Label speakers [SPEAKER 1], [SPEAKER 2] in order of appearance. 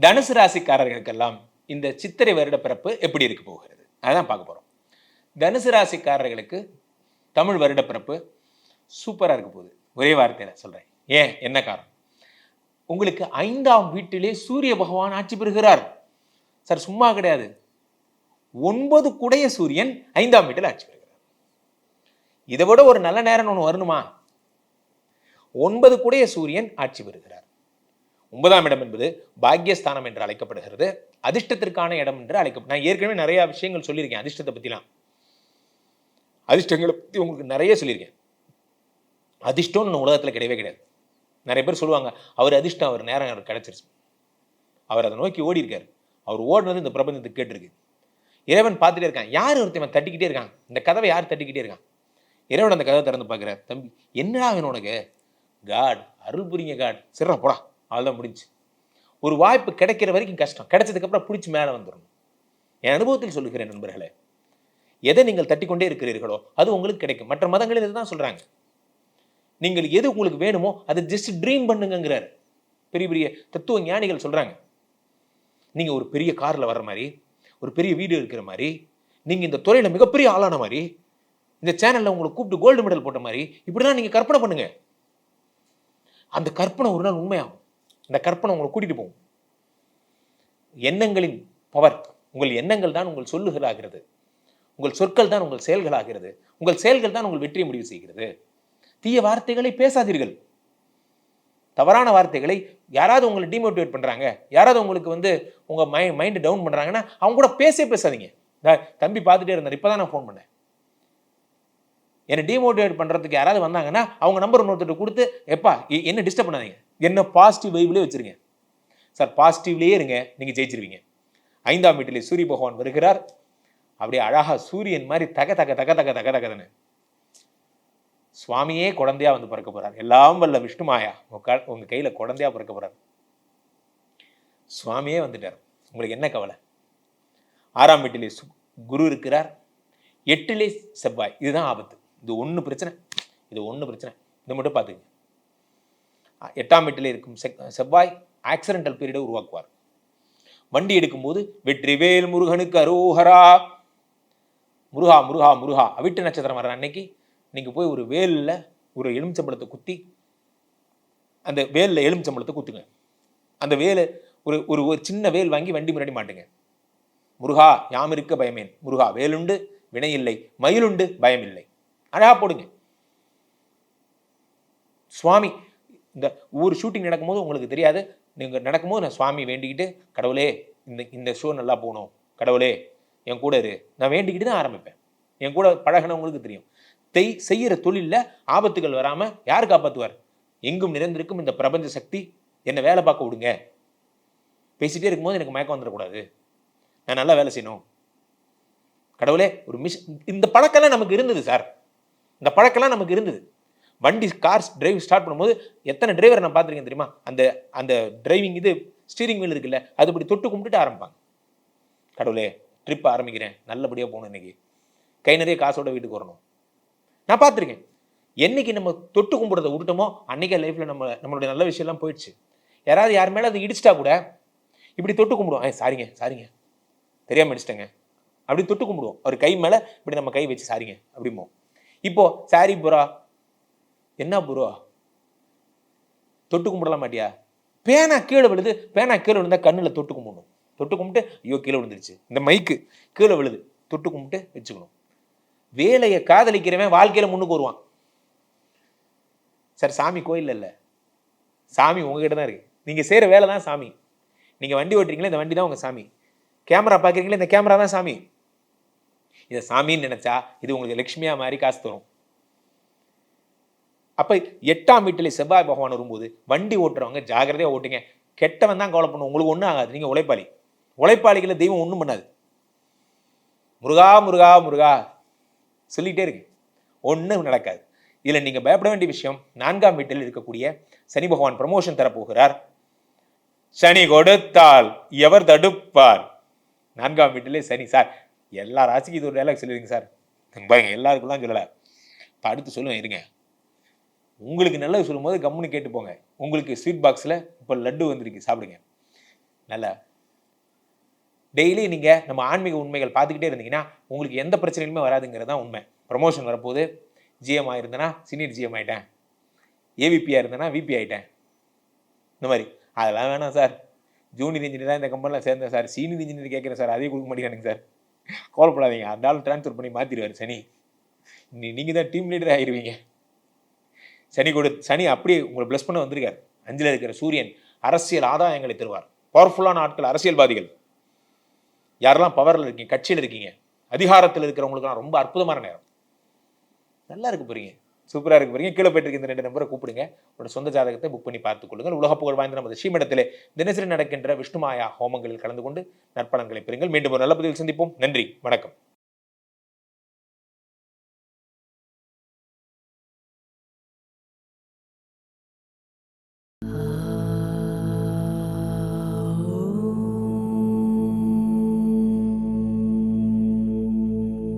[SPEAKER 1] தனுசு ராசிக்காரர்களுக்கெல்லாம் இந்த சித்திரை வருட பிறப்பு எப்படி இருக்க போகிறது? அதான் பார்க்க போகிறோம் தனுசு ராசிக்காரர்களுக்கு தமிழ் வருட பிறப்பு சூப்பராக இருக்க போகுது. ஒரே வார்த்தையில் சொல்கிறேன் ஏன்? என்ன காரணம்? உங்களுக்கு ஐந்தாம் வீட்டிலே சூரிய பகவான் ஆட்சி பெறுகிறார். சார் சும்மா கிடையாது. ஒன்பது குடைய சூரியன் ஐந்தாம் வீட்டில் ஆட்சி பெறுகிறார். இதை விட ஒரு நல்ல நேரம் ஒன்று வரணுமா? ஒன்பது குடைய சூரியன் ஆட்சி பெறுகிறார். ஒன்பதாம் இடம் என்பது பாக்யஸ்தானம் என்று அழைக்கப்படுகிறது. அதிர்ஷ்டத்திற்கான இடம் என்று அழைக்கப்படும் நான் ஏற்கனவே நிறைய விஷயங்கள் சொல்லியிருக்கேன் அதிர்ஷ்டத்தை பற்றிலாம் அதிர்ஷ்டங்களை பற்றி உங்களுக்கு நிறைய சொல்லியிருக்கேன். அதிர்ஷ்டம்னு இந்த உலகத்தில் கிடையவே கிடையாது. நிறைய பேர் சொல்லுவாங்க அவர் அதிர்ஷ்டம் அவர் நேரம் அவர் கிடைச்சிருச்சு. அவர் அதை நோக்கி ஓடிருக்காரு அவர் ஓடுனது இந்த பிரபஞ்சத்துக்கு கேட்டிருக்கு. இறைவன் பார்த்துட்டே இருக்கான். யார் ஒருத்தவன் தட்டிக்கிட்டே இருக்கான்? இந்த கதவை யார் தட்டிக்கிட்டே இருக்கான்? இறைவன் அந்த கதவை திறந்து பார்க்குறார் தம்பி என்னடா வேணும் உனக்கு? காட் அருள் புரிங்க காட். சிறா போடா. அவ்வளோதான் முடிஞ்சு. ஒரு வாய்ப்பு கிடைக்கிற வரைக்கும் கஷ்டம். கிடைச்சதுக்கப்புறம் பிடிச்சி மேலே வந்துடணும் என் அனுபவத்தில் சொல்லுகிறேன் நண்பர்களே எதை நீங்கள் தட்டிக்கொண்டே இருக்கிறீர்களோ அது உங்களுக்கு கிடைக்கும். மற்ற மதங்களில் இதுதான் சொல்கிறாங்க நீங்கள் எது உங்களுக்கு வேணுமோ அதை ஜஸ்ட் ட்ரீம் பண்ணுங்கங்கிறார். பெரிய பெரிய தத்துவ ஞானிகள் சொல்கிறாங்க நீங்கள் ஒரு பெரிய காரில் வர்ற மாதிரி ஒரு பெரிய வீடு இருக்கிற மாதிரி நீங்கள் இந்த துறையில் மிகப்பெரிய ஆளான மாதிரி இந்த சேனலில் உங்களை கூப்பிட்டு கோல்டு மெடல் போட்ட மாதிரி இப்படிதான் நீங்கள் கற்பனை பண்ணுங்க. அந்த கற்பனை ஒரு நாள் உண்மையாகும். இந்த கற்பனை உங்களை கூட்டிட்டு போகும். எண்ணங்களின் பவர் உங்கள் எண்ணங்கள் தான் உங்கள் சொல்லுகளாகிறது. உங்கள் சொற்கள் தான் உங்கள் செயல்களாகிறது. உங்கள் செயல்கள் தான் உங்கள் வெற்றியை முடிவு செய்கிறது. தீய வார்த்தைகளை பேசாதீர்கள். தவறான வார்த்தைகளை யாராவது உங்களை டிமோட்டிவேட் பண்ணுறாங்க யாராவது உங்களுக்கு வந்து உங்கள் மை மைண்டு டவுன் பண்ணுறாங்கன்னா அவங்க கூட பேசே பேசாதீங்க. நான் தம்பி பார்த்துட்டே இருந்தார் இப்பதான் நான் ஃபோன் பண்ணேன். என்னை டிமோட்டிவேட் பண்ணுறதுக்கு யாராவது வந்தாங்கன்னா அவங்க நம்பர் இன்னொருத்தர் கொடுத்து எப்பா என்ன டிஸ்டர்ப் பண்ணாதீங்க. என்ன பாசிட்டிவ் வைவ்லேயே வச்சிருங்க. சார் பாசிட்டிவ்லேயே இருங்க நீங்கள் ஜெயிச்சிருவீங்க. ஐந்தாம் வீட்டிலே சூரிய பகவான் வருகிறார். அப்படியே அழகாக சூரியன் மாதிரி தக தக தக தக தக தகதன்னு சுவாமியே குழந்தையா வந்து பிறக்க போறார். எல்லாம் வல்ல விஷ்ணுமாயா உங்க உங்கள் உங்க கையில குழந்தையா பிறக்க போறார். சுவாமியே வந்துட்டார். உங்களுக்கு என்ன கவலை? ஆறாம் வீட்டிலே சு- குரு இருக்கிறார். எட்டிலே செவ்வாய். இதுதான் ஆபத்து. இது ஒன்று பிரச்சனை. இது ஒன்று பிரச்சனை. இது மட்டும் பார்த்துங்க எட்டாம் வீட்டில் இருக்கும் செக்- செவ்வாய் ஆக்சிடென்டல் பீரியடை உருவாக்குவார். வண்டி எடுக்கும்போது வெற்றிவேல் முருகனுக்கு அரோஹரா முருகா முருகா முருகா! அவிட்டு நட்சத்திரம் வர அன்னைக்கு நீங்க போய் ஒரு வேலில் ஒரு எலுமிச்சம்பழத்தை குத்தி அந்த வேலில் எலுமிச்சம்பழத்தை குத்துங்க. அந்த வேலை ஒரு ஒரு ஒரு சின்ன வேல் வாங்கி வண்டி முன்னாடி மாட்டுங்க. முருகா யாம் இருக்க பயமேன். முருகா வேலுண்டு வினையில்லை மயிலுண்டு இல்லை அழகா போடுங்க. சுவாமி இந்த ஒவ்வொரு ஷூட்டிங் நடக்கும்போது உங்களுக்கு தெரியாது. நீங்கள் நடக்கும்போது நான் சுவாமி வேண்டிக்கிட்டு கடவுளே இந்த இந்த ஷோ நல்லா போகணும். கடவுளே என் கூட இரு. நான் வேண்டிக்கிட்டு தான் ஆரம்பிப்பேன். என் கூட பழகினவங்களுக்கு தெரியும். தெய் செய்கிற தொழிலில் ஆபத்துகள் வராமல் யார் காப்பாற்றுவார் எங்கும் நிறைந்திருக்கும் இந்த பிரபஞ்ச சக்தி. என்னை வேலை பார்க்க விடுங்க. பேசிகிட்டே இருக்கும்போது எனக்கு மயக்கம் வந்துடக்கூடாது. நான் நல்லா வேலை செய்யணும். கடவுளே ஒரு மிஷ் இந்த பழக்கம்லாம் நமக்கு இருந்தது சார். இந்த பழக்கம்லாம் நமக்கு இருந்தது. வண்டி கார் டிரைவ் ஸ்டார்ட் பண்ணும்போது எத்தனை டிரைவர் நான் பார்த்துருக்கேன் தெரியுமா? அந்த அந்த டிரைவிங் இது ஸ்டீரிங் வீல் இருக்குல்ல அது இப்படி தொட்டு கும்பிட்டுட்டு ஆரம்பிப்பாங்க. கடவுளே ட்ரிப் ஆரம்பிக்கிறேன் நல்லபடியாக போகணும் இன்னைக்கு. கை நிறைய காசோட வீட்டுக்கு வரணும். நான் பார்த்துருக்கேன். என்னைக்கு நம்ம தொட்டு கும்பிடுறத விட்டுட்டோமோ அன்னைக்கே லைஃப்பில் நம்ம நம்மளுடைய நல்ல விஷயம்லாம் போயிடுச்சு. யாராவது யார் மேலே அது இடிச்சிட்டா கூட இப்படி தொட்டு கும்பிடுவோம். ஏ சாரிங்க சாரிங்க. தெரியாமல் இடிச்சிட்டேங்க. அப்படி தொட்டு கும்பிடுவோம். ஒரு கை மேலே இப்படி நம்ம கை வச்சு சாரிங்க. அப்படிமோ இப்போது சாரி புறா என்ன ப்ரோ தொட்டு கும்பிடலாம் மாட்டியா? பேனா கீழே விழுது. பேனா கீழே விழுந்தா கண்ணில் தொட்டு கும்பிடணும். தொட்டு கும்பிட்டு? ஐயோ கீழே விழுந்துருச்சு. இந்த மைக்கு கீழே விழுது. தொட்டு கும்பிட்டு வச்சுக்கணும். வேலையை காதலிக்கிறவன் வாழ்க்கையில முன்னுக்கு வருவான். சார் சாமி கோயில் இல்லை. சாமி உங்ககிட்ட தான் இருக்கு. நீங்கள் செய்யற வேலை தான் சாமி. நீங்கள் வண்டி ஓட்டுறீங்களே? இந்த வண்டி தான் உங்க சாமி. கேமரா பார்க்குறீங்களே இந்த கேமரா தான் சாமி. இதை சாமின்னு நினச்சா இது உங்களுக்கு லட்சுமியா மாதிரி காசு தரும். அப்போ எட்டாம் வீட்டில் செவ்வாய் பகவான் வரும்போது வண்டி ஓட்டுறவங்க ஜாகிரதையாக ஓட்டுங்க. கெட்டவன் தான் கவலை பண்ணும் உங்களுக்கு ஒன்றும் ஆகாது. நீங்கள் உழைப்பாளி. உழைப்பாளிகளை தெய்வம் ஒன்றும் பண்ணாது. முருகா முருகா முருகா சொல்லிகிட்டே இருக்கு. ஒன்றும் நடக்காது. இதில் நீங்கள் பயப்பட வேண்டிய விஷயம் நான்காம் வீட்டில் இருக்கக்கூடிய சனி பகவான் ப்ரமோஷன் தரப்போகிறார் சனி கொடுத்தால் எவர் தடுப்பார்? நான்காம் வீட்டிலே சனி. சார் எல்லா ராசிக்கும் இது ஒரு டைலாக் சொல்லிடுங்க சார். பாருங்க தான் சொல்லலை. இப்போ அடுத்து சொல்லுவேன் இருங்க. உங்களுக்கு நல்லது சொல்லும்போது கம்முன்னு கேட்டு போங்க. உங்களுக்கு ஸ்வீட் பாக்ஸில் இப்போ லட்டு வந்திருக்கு சாப்பிடுங்க. நல்லா. டெய்லி நீங்கள் நம்ம ஆன்மீக உண்மைகள் பார்த்துக்கிட்டே இருந்தீங்கன்னா உங்களுக்கு எந்த பிரச்சனையுமே வராதுங்கிறது தான் உண்மை. ப்ரமோஷன் வரப்போது ஜிஎம் ஆயிருந்தேன்னா சீனியர் ஜிஎம் ஆகிட்டேன் ஏவிபியாக இருந்தேன்னா விபி ஆகிட்டேன் இந்த மாதிரி. அதெல்லாம் வேணாம் சார். ஜூனியர் இன்ஜினியர் தான் இந்த கம்பெனியில் சேர்ந்தேன் சார். சீனியர் இன்ஜினியர் கேட்குறேன் சார். அதையும் கொடுக்க மாட்டேங்கிறானுங்க சார். கோலப்படாதீங்க அந்த ஆள் ட்ரான்ஸ்ஃபர் பண்ணி மாற்றிடுவார் சனி. நீ நீங்கள் தான் டீம் லீடர் ஆகிடுவீங்க சனி கொடு சனி அப்படியே உங்களை ப்ளஸ் பண்ண வந்திருக்கார். அஞ்சில் இருக்கிற சூரியன் அரசியல் ஆதாயங்களை தருவார். பவர்ஃபுல்லான ஆட்கள் அரசியல்வாதிகள். யாரெல்லாம் பவரில் இருக்கீங்க கட்சியில் இருக்கீங்க அதிகாரத்தில் இருக்கிறவங்களுக்குலாம் ரொம்ப அற்புதமான நேரம். நல்லா இருக்கு போறீங்க. சூப்பராக இருக்கு போறீங்க. கீழே போயிட்டு இருக்க இந்த ரெண்டு நம்பரை கூப்பிடுங்க. உங்களோட சொந்த ஜாதகத்தை புக் பண்ணி பார்த்துக் கொள்ளுங்கள். உலக புகழ் வாய்ந்த நமது ஸ்ரீமடத்திலே தினசரி நடக்கின்ற விஷ்ணுமாயா ஹோமங்களில் கலந்து கொண்டு நற்பலன்களை பெறுங்கள். மீண்டும் ஒரு நல்ல பதிவில் சந்திப்போம். நன்றி. வணக்கம்.